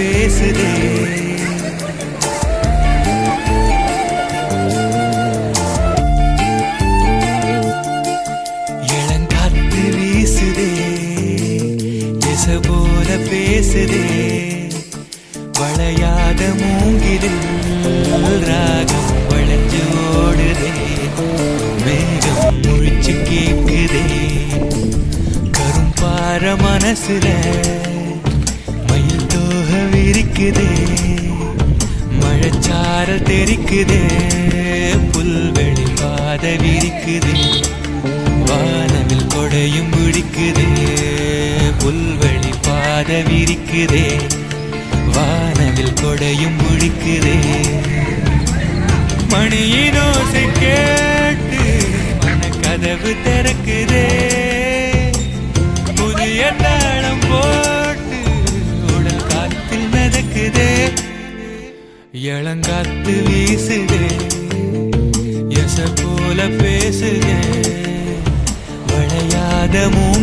பேசுதே. இளங்காத்து வீசுதே. எச போல பேசுதே. வளையாத மூங்கிலில் ராகம் வளைஞ்சு ஓடுதே மேகம் முழிச்சு கேக்குதே கரும்பார மனசுல தெரிக்குதே. மழைச்சாரல் தெரிக்குதே. புல்வெளி பாத விரிக்குதே. வானவில் கொடையும் பிடிக்குதே புல்வெளி பாத விரிக்குதே. வானவில் கொடையும் பிடிக்குதே மணியின் ஓசை கேட்டு கதவு திறக்குதே. இளங்காத்து வீசுதே. எச போல பேசுதே. வளையாத மூ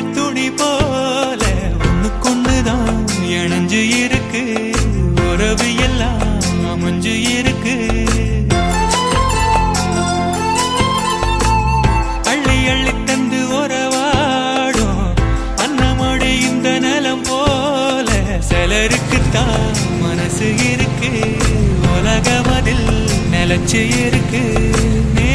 எள்ளும் துணி போல ஒண்ணுக்கொண்ணுதான் இணைஞ்சு இருக்கு. உறவு எல்லாம் அமைஞ்சு இருக்கு. அள்ளி அள்ளி தந்து உறவாடும் அன்னமோடு இந்த நலம் போல சிலருக்குத்தான் மனசு இருக்கு. உலகம் அதில் நிலச்சு இருக்கு. நே